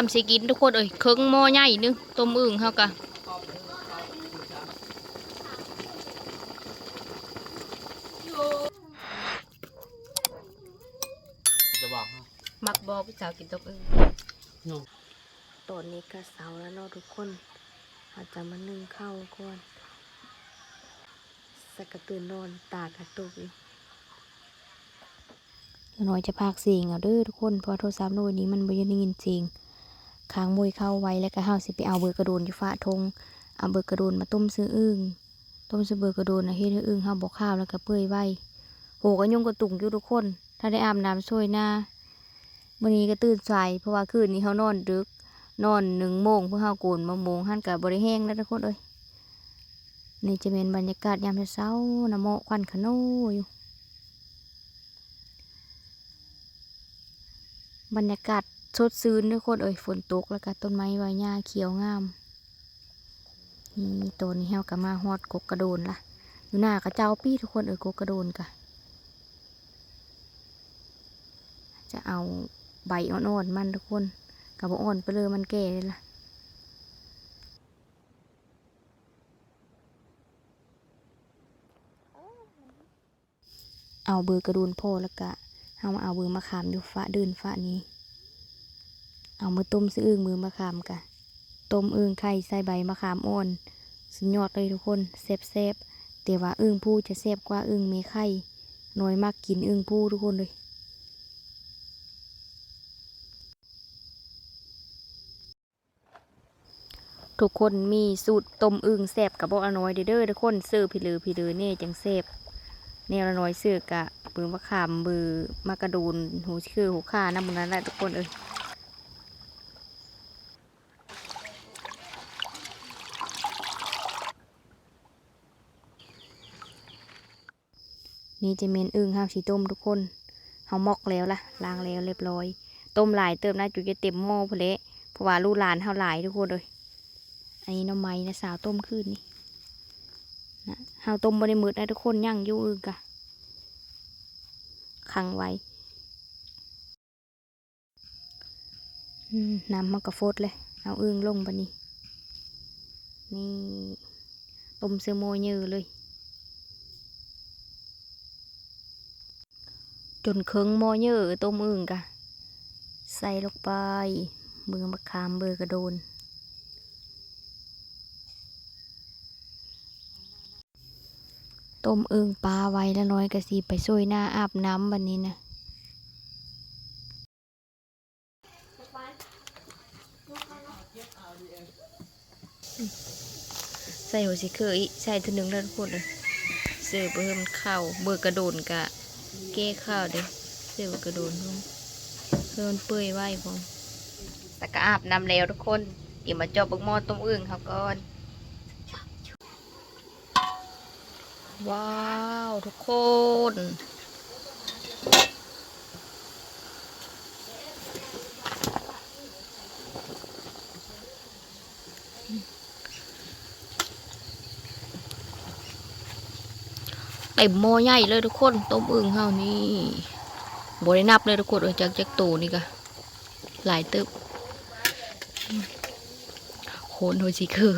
ซ้ำสิกินทุกคนเอ้ยเครื่องหม้อใหญ่นึงต้มอึ่งเฮากะจะบอกฮะมักบอผู้สาวกินต้มอึ่งน้องตอนนี้ก็เสาแล้วเนาะทุกคนอาจจะมานึ่งข้าวก่อนสักกระตื่นนอนตากระตุกอยู่น้อยจะพากเสียงเอาเด้อทุกคนเพราะโทรศัพท์โน้ยนี้มันบ่ได้ยินเสียง ค้างมวยเข้าไว้แล้วก็เฮาสิไปเอาเบอร์กระโดนอยู่ฟ้าทงเอาเบอร์กระโดนมาต้มซื้ออึ่งต้มซื้อเบอร์กระโดนนะเฮ็ดให้อึ่งเฮาบ่ข้าวแล้วก็เปื่อยไว้โหก็ยงกระตุ่งอยู่ทุกคน ถ้าได้อาบน้ำช่วยหน้ามื้อนี้ก็ตื่นสายเพราะว่าคืนนี้เฮานอนดึก นอนหนึ่งโมงเพื่อเฮาโกนมะโมงหันกับบริแห้งแล้วทุกคนเอ้ยนี่จะเป็นบรรยากาศยามเช้าน้ำโมควันขโนอยู่บรรยากาศ สดชื่นทุกคนเอ้ยฝนตกแล้วก็ต้นไม้ใบหญ้าเขียวงาม นี่ตัวนี้เฮาก็มาฮอดกกกระโดนละอยู่หน้ากระเจ้าปี้ทุกคนเอ้ยกกกระโดนกะจะเอาใบอ่อนๆมันทุกคนกับบอ่อนไปเลยมันแก่เลยล่ะเอาเบอร์กระดูนโพอแล้วก็เอามาเอาเบอร์มะขามอยู่ฟ้าเดินฟ้านี้ เอามือต้มซื้ออึ่งมือมะขามกะต้มอึ่งไข่ใส่ใบมะขามอ่อนสุดยอดเลยทุกคนเซฟเซฟแต่ว่าอึ่งผู้จะเซฟกว่าอึ่งเมไข่น้อยมากกินอึ่งผู้ทุกคนเลยทุกคนมีสูตรต้มอึ่งแซ่บกับบอกอน้อยเด้อทุกคนซื้อพี่ลือพี่ลือเนี่ยจังแซ่บแนวละน้อยซื้อกะปืนมะขามบือมากระดูนหูชื่อหูข่าน้ำมันนั้นแหละทุกคนเอ้ย นี่จะเมนอึ่งห้ามสีต้มทุกคนเฮามอกแล้วล่ะล้างแล้วเรียบร้อย ต้มหลายเติมนะจุจะเต็มหม้อพอเละเพราะว่าลูกหลานเฮาหลายทุกคนเลยอันนี้น้ำไม้นะสาวต้มขึ้นนี่นะเฮาต้มบริมืดนะทุกคนย่างยู่อึกอะขังไว้น้ำมันกระฟดเลย เอาอึ่งลงปะนี่นี่ต้มเสือโมยเยอเลย จนเคืองมยเยอะต้มอึ่งกะ ใส่ลงไปเบือมะขามเบือกระโดน ต้มอึ่งปลาไว้แล้วน้อยกะสีไปช่วยหน้าอาบน้ำวันนี้นะใส่หัวสีเคยใส่ทีหนึ่งแล้วทุกคนเลยเสือเพิ่มข้าวเบอร์กระโดนกะ แก้ข้าวเด้เสือเบอร์กระโดนพร้อมเพื่อมันเปื่อยไว้พร้อมแต่ก็อาบน้ำแล้วทุกคน เดี๋ยวมาจอบบักหมอต้มอึ่งเขาก่อน ว้าว ทุกคน เต็มหม้อใหญ่เลยทุกคน ต้มอึ่งเฮานี่บได้นับเลยทุกคนจากจากตูนี่กะหลายตึบโคนโหยสิคือ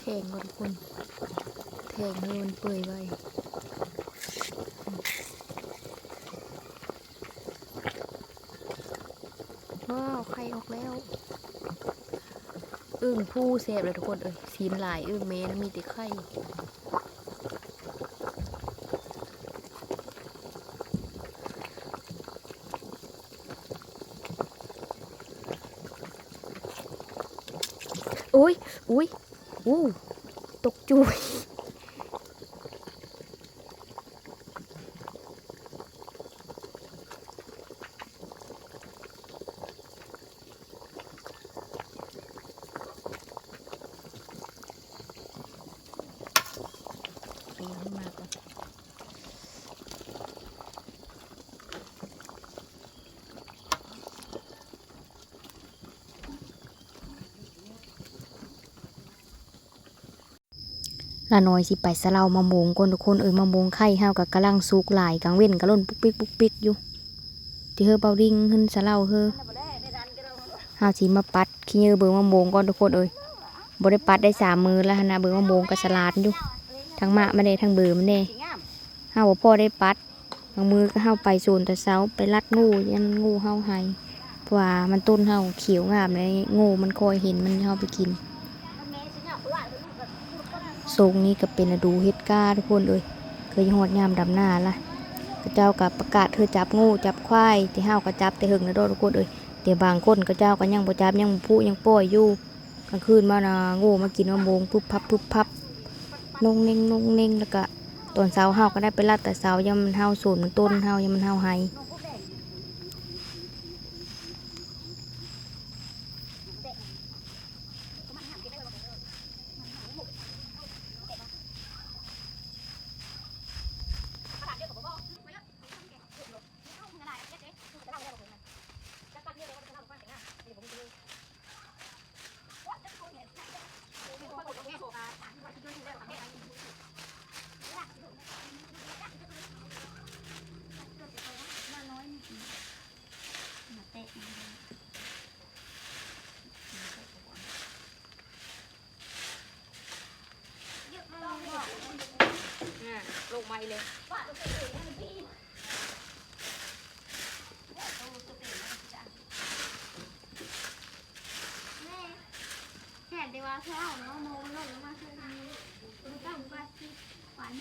แทงก่อนทุกคน แทงให้มันเปื่อยไว้ว้าวไข่ออกแล้วอึ่งผู้แซ่บเลยทุกคนเอ้ยซีมหลายอึ่งเมนมีแต่ไข่อุ้ยอุ้ยอู้ตกจุยปีนขึ้นมาก่อน ละน้อยสิไปสะเลามะมงก่อนทุกคนเอ้ยมะมงไข่เฮากับกำลังสุกหลายกลางเว้นก็ล่นปุ๊กปิ๊กปุ๊กปิ๊กอยู่ที่เฮอเบาดิ่งขึ้นสะเลาเฮอเฮาสิมาปัดขี้เยอเบิ่งมะมงก่อนทุกคนเอ้ยบ่ได้ปัดได้สามมือแล้วนะเบิ่งมะมงก็สลาดอยู่ทั้งมะมันได้ทั้งเบิ่มันได้เฮาบ่อได้ปัดบางมือก็เฮาไปโซนแต่เช้าไปลัดงูยันงูเฮาให้เพราะว่ามันต้นเฮาเขียวงามเลยงูมันคอยเห็นมันเฮาไปกิน ทรงนี้ก็เป็นฤดูเฮ็ดก้าทุกคนเอ้ยเคยหอดยามดำหน้าละก็เจ้ากับประกาศเธอจับงูจับควายที่ห้าวก็จับแต่หึงนะโดดทุกคนเอ้ยแต่บางคนก็เจ้าก็ยังบ่จับยังบ่พูยังปล่อยอยู่กลางคืนมานะงูมากินมะม่วงปุ๊บพับปุ๊บพับนงเน่งนงเน่งแล้วก็ตอนเช้าห้าก็ได้ไปลัดแต่เช้ายามมันห้าวสูนมันต้นห้ายามมันห้าวไฮลงมา เลย แค่เดียวว่าแค่เอาเนาะโมงลงมาคือมีคุณตั้งว่าสิฝัน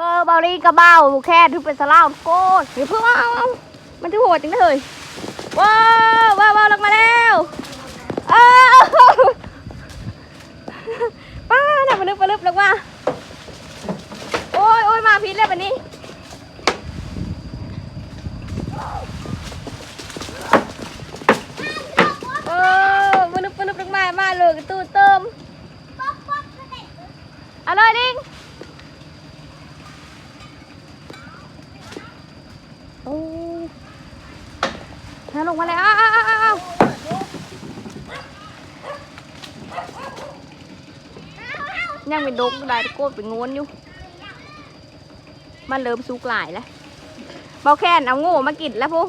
เฮ้อบาลีกระเบ้าแค่ถือเป็นสลาวโกดเฮ้ยเพื่อเอาเอามันจะโหดจังเลยว้าวว้าวว้าวลงมาแล้วอ้าวป้าหนักมาลึกมาลึกลงมาโอ้ยโอ้ยมาพิษแล้วแบบนี้เออมาลึกมาลึกลงมามาเลยกระตู้เติมเอาเลยดิง อ้เธอลงมาแล้วยังเป็นดกได้ตะโกนเป็นงวนอยู่ มันเริ่มสุกหลายแล้วเบาแค่นเอาโง่มากินแล้วพวก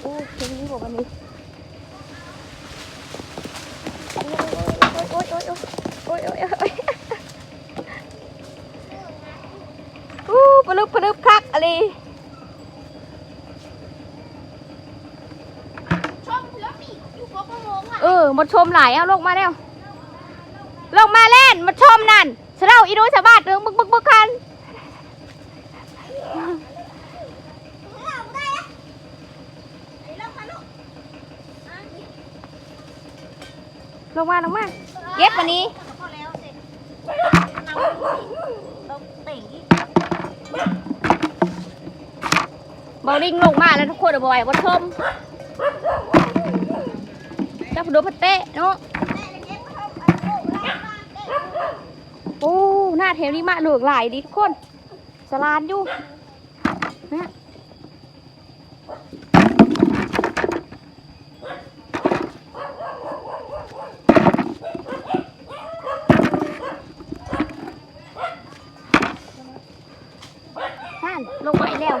โอ้เค็มนี้บอกวันนี้โอ้ยโอ้ยโอ้ยโอ้ยโอ้ยโอ้ยโอ้ยอู้ปลึบปลึ บคักอะไรชมเสือปีกอยู่พวกมะม่วงอะเออมาชมหลายเอาลงมาแล้วลงมาเล่นมาชมนั่นเสะเล่าอีดูสะบัดเรื่องบึกบึกบึกคันเราได้อะไอ้เราพาลูกลงมาลงมาเย็บวันนี้ บอลลิงลงมาแล้วทุกคนเอาไปไว้บนชมจับดูพัตเตะเนาะโอ้หน้าแถวนี้มาเหลือกหลายดิทุกคนสลานอยู่นะนั่นลงมาอีกแล้ว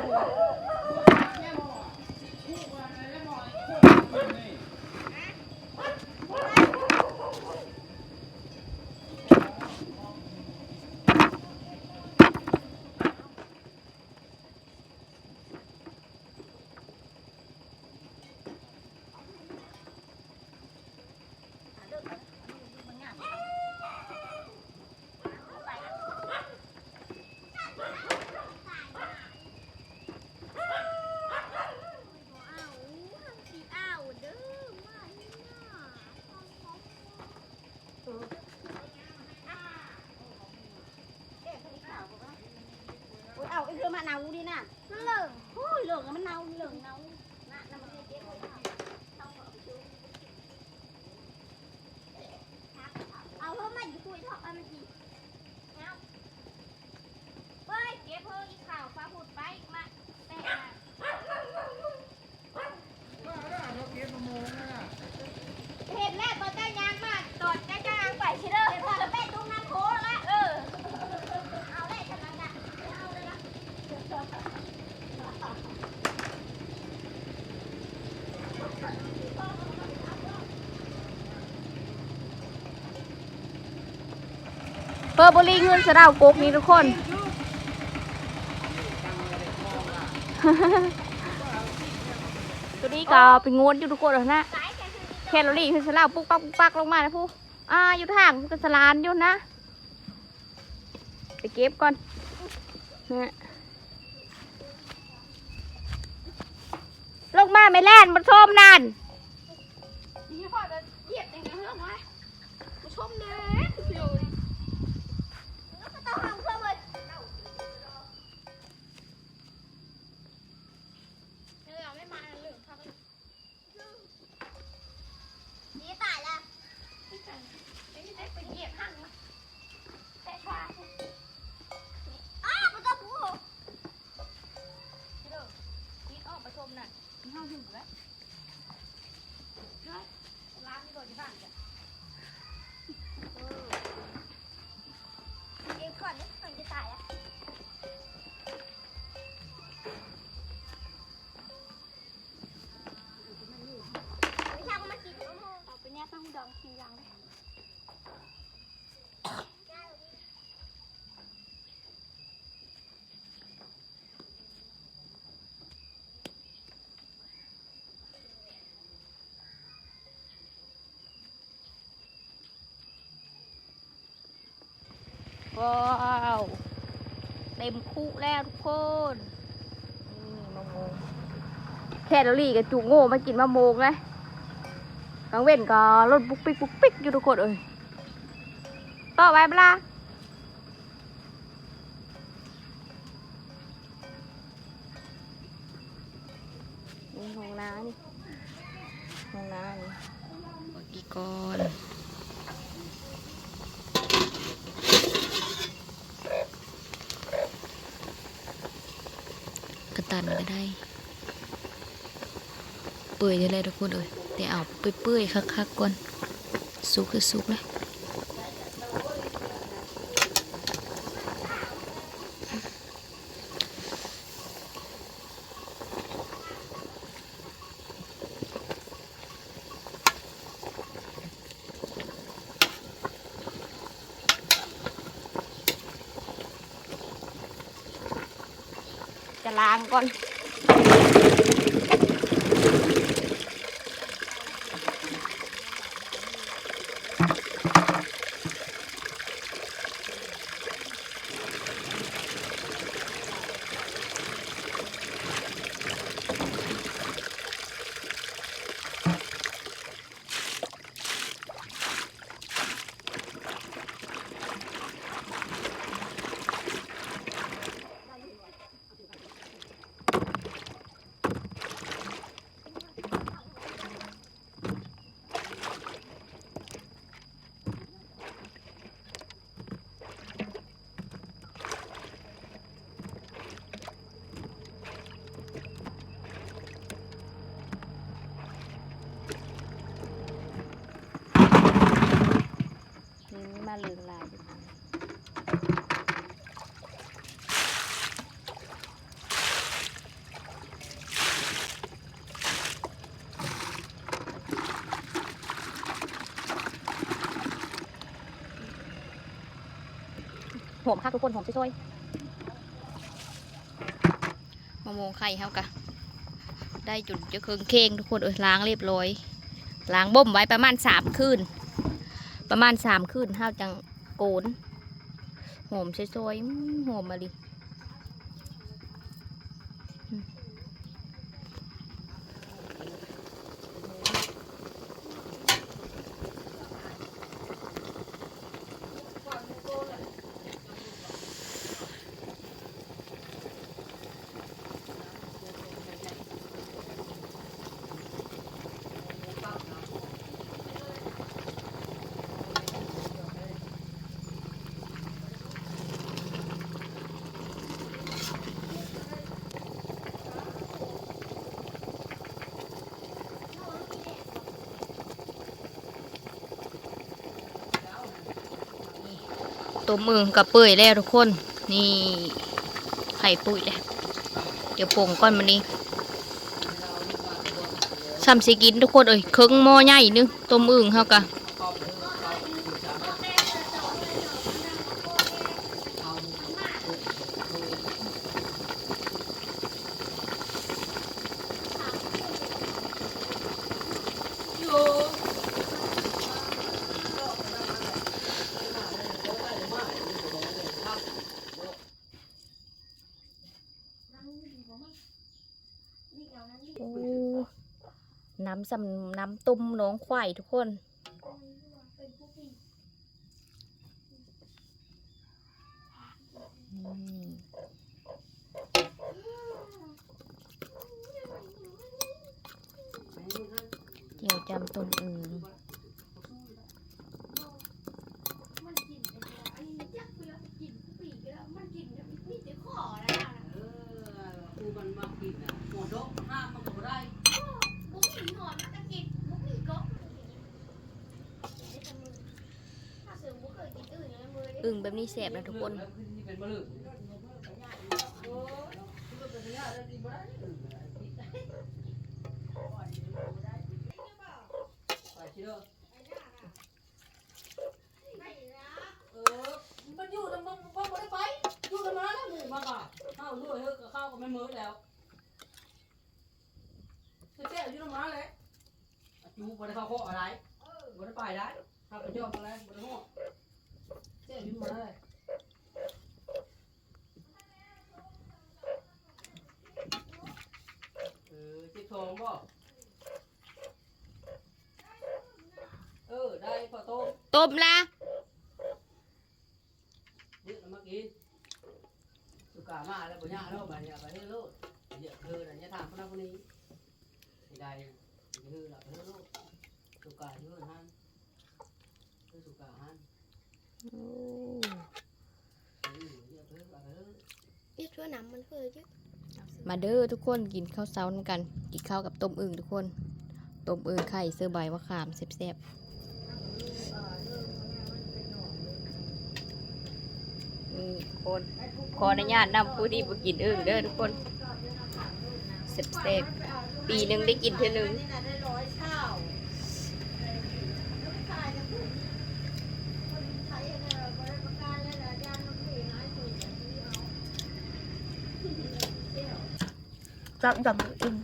เปิดบริเงินสะดาวกกนี่ทุกคน ตัวนี้ก็เป็นงวนอยู่ทุกคนเลยนะแคลอรี่คือสลาวปุ๊กปักปุ๊กปักลงมานะผู้อ่าอยู่ทางก็สลานอยู่นะไปเก็บก่อนนะลงมาไม่แล่นมาชมนั่นนี่ ว้าวเต็มคุแล้วทุกคนนี่มะม่วงแคลอรี่กับจุกโง่มากินมะม่วงเลยกลางเว้นก็รถปุ๊กปิ๊กปุ๊กปิ๊กอยู่ทุกคนเอ้ยต่อไปเปล่านี่ห้องน้ำนี่ห้องน้ำนี่กี้ก่อน กันก็ได้ เปื่อยได้เลยทุกคนเอ้ยแต่เอาเปื่อยๆคักๆก่อนสุกคือสุกเลย ล้างก่อน อมค่ะทุกคนหอมช่วยๆมะม่วงไข่เฮากะได้จุดจะเคืองเค้งทุกคนเออล้างเรียบร้อยล้างบ่มไว้ประมาณสามคืนประมาณสามคืนเท่าจังโกนหอมช่วยๆหอมมาดิ ตัวมือกับเปื่อยแล้วทุกคน นี่ไข่ปุ๋ยแล้วเดี๋ยวป่งก้อนมันนี้ซ้ำสิกินทุกคนเอ้ยเครื่องหม้อใหญ่นึงต้มอึ่งเขากะ นั้นนี่ โอ้ น้ำสำน้ำตุ่มน้องควายทุกคนผู้พี่ อืมเดี๋ยวจำต้มอึ่ง มันกินไอ้ตัวอันนี้จักเวลากินปีกแล้วมันกินจะมีแต่ขอแล้วนะ เออคือมันมากินอะหัวโดกห้ามมันก็บ่ได้ บุกผีหอนมันจะกินบุกผีก็ถ้าเสื อึ่งแบบนี้แสบนะทุกคนแล้วคือที่เป็นมะลึกโอ้ยคือเป็นญาติแล้วกินบ่ได้ไปชิเด้อไม่นะเออมันอยู่แต่มันพ่อไม่ได้ไปอยู่กันมาแล้วหมู่มากอะข้าวด้วยเฮ้ยกับข้าวก็ไม่มื้อแล้วจะแซ่บอยู่ตรงนั้นเลยจูบ่ได้เข้าข้ออะไรบ่ได้ไปได้ข้าวกระจอกอะไรบ่ได้ห้อแซ่บ อยู่เลยเออเจ็บท้องบ่เออได้พอโต้ตบละยึดมากินสุกามาแล้วปัญญาแล้วปัญญาไปเรื่อยๆเดี๋ยวเธอน่ะจะถามคนนั้นคนนี้ไม่ได้เธอละไปเรื่อยๆสุกาเธอฮันสุกาฮัน เออเดี๋ยวเธอไปเรื่อยนำมันเคยจิ๊กมาเด้อทุกคนกินข้าวเช้าน้ำกัน กินข้าวกับต้มอึ่งทุกคน ต้มอึ่งไข่เสื้อใบมะขามแซ่บๆนี่คนขออนุญาตนำผู้ที่บ่กินอึ่งเด้อทุกคนแซ่บๆปีหนึ่งได้กินเท่านึง นี่นะได้ร้อยเช่าแล้วขายจะพูดคนไทยเนี่ยบริการเลยนะย่านมันผีน้อยสุดที่เอาเที่ยว จับจับอึ่ง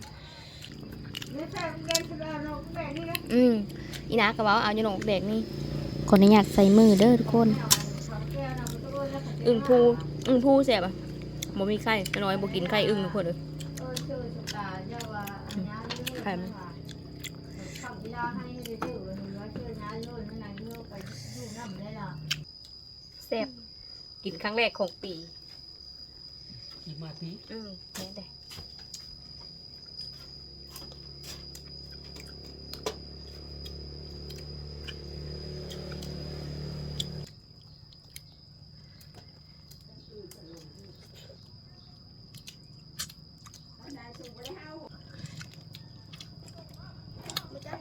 ไม่ใช่แกนสุดาโนกแม่นี่นะอืมอีนากระเป๋าเอาอยู่หนองแบกนี่ขออนุญาตใส่มือเด้อทุกคนแก้วนะมันต้องแล้วอึ่งพูอึ่งพูแซ่บอะบ่มีไข่น้อยบ่กินไข่อึ่งทุกคนเลยเออเจอสุดาเจ้าว่าอันนี้นี่คำที่เราให้ได้ชื่อว่าเนื้อเชื่อน้าโน่นนั่นนี่ไปอยู่น้ำได้ละแซ่บกินครั้งแรกของปีๆอีกมาทีอืมแม่ได้ ไม่ได้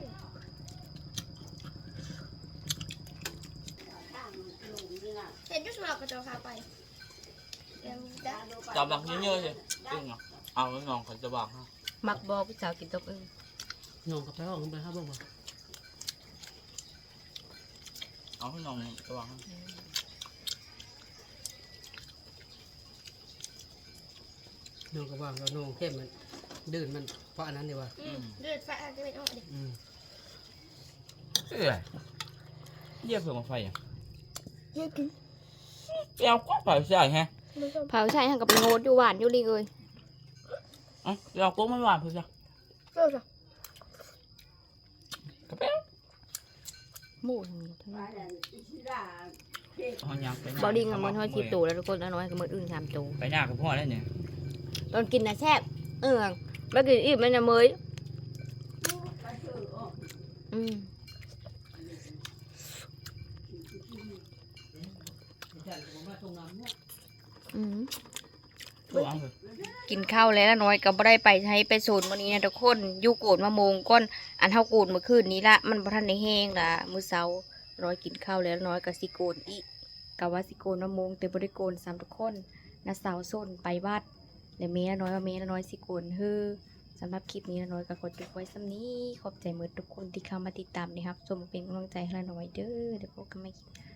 เห็นยุสมากระจกพาไปเดี๋ยวได้ จับ บักเยอะๆสิอึ้งอะเอาไว้น้องเขาจะบอกให้มักบอกผู้สาวกินต้มอึ่งน้องกับไปห้องไปครับบ้างบ่เอาให้น้องจะบอกให้น้องกับว่าเราน้องเข้มมันดื่นมันเพราะอันนั้นดีว่าอืมเดือดไฟอาจจะเป็นออกดิอืมเอ้ยเยี่ยเผื่อมาไฟอะไปเอาก๊อกไปใส่ฮะ เผาใช่หันกับโงดอยู่หวานอยู่ลิงเอ้ยเอะไปเอาก๊อกไม่หวานเพื่อจ้ะเออจ้ะกระเป๋าหมูทั้งนี้ทั้งนี้เอาหยังไปหน้เบาดิงกับมันห้อยสิบตัวแล้วทุกคนแล้วน้อยกับมันอึ่งสามตัวไปหน้ากับพ่อแล้วเนี่ยตอนกินนะแซ่บเอืองมากินอีกมันจะเมยอืมใกินข้าวแล้วน้อยก็บ่ได้ไปใช้ไปศูนวันนี้นะทุกคนอยู่โกดมะโมงก้อนอันเท่าโกดเมื่อคืนนี้ละมันบ่ทันได้แห้งละมื้อเช้าร้อยกินข้าวแล้วน้อยก็สิโกนอีกกะว่าสิโกนมะโมงแต่บ่ได้โกนซ้ำทุกคนนะสาวส้นไปวัดแล้วเมียน้อยว่าเมียน้อยสิโกนเฮ้อสำหรับคลิปนี้น้อยก็ขอจบไว้ซ้ำนี้ขอบใจหมดทุกคนที่เข้ามาติดตามนะครับชมเป็นกำลังใจให้น้อยเด้อเดี๋ยวพบกันใหม่คลิป